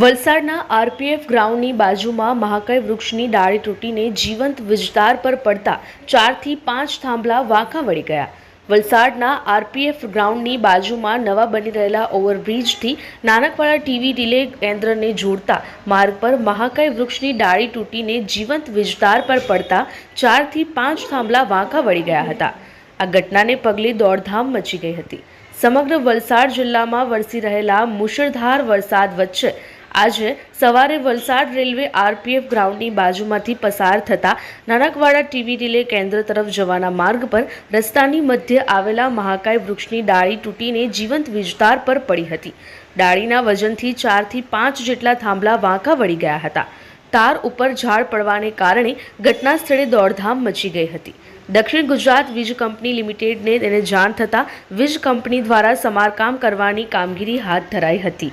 વલસાડના આરપીએફ ગ્રાઉન્ડની બાજુમાં મહાકાય વૃક્ષની ડાળી તૂટીને જીવંત વિજતાર પર પડતા ચારથી પાંચ થાંભલા વાંકા વળી ગયા. વલસાડના આરપીએફ ગ્રાઉન્ડની બાજુમાં નવા બની રહેલા ઓવરબ્રિજથી નાનકવાડા ટીવી રિલે કેન્દ્રને જોડતા માર્ગ પર મહાકાય વૃક્ષની ડાળી તૂટીને જીવંત વિજતાર પર પડતા ચારથી પાંચ થાંભલા વાંકા વળી ગયા હતા. આ ઘટનાને પગલે દોડધામ મચી ગઈ હતી. સમગ્ર વલસાડ જિલ્લામાં વરસી રહેલા મુશળધાર વરસાદ વચ્ચે આજે સવારે વલસાડ રેલવે આરપીએફ ગ્રાઉન્ડની બાજુમાંથી પસાર થતા નાનકવાડા ટીવી રિલે કેન્દ્ર તરફ જવાના માર્ગ પર રસ્તાની મધ્ય આવેલા મહાકાય વૃક્ષની ડાળી તૂટીને જીવંત વિજતાર પર પડી હતી. ડાળીના વજનથી ચારથી પાંચ જેટલા થાંભલા વાંકા વળી ગયા હતા. તાર ઉપર ઝાડ પડવાને કારણે ઘટના સ્થળે દોડધામ મચી ગઈ હતી. દક્ષિણ ગુજરાત વીજ કંપની લિમિટેડને તેને જાણ થતાં વીજ કંપની દ્વારા સમારકામ કરવાની કામગીરી હાથ ધરાઈ હતી.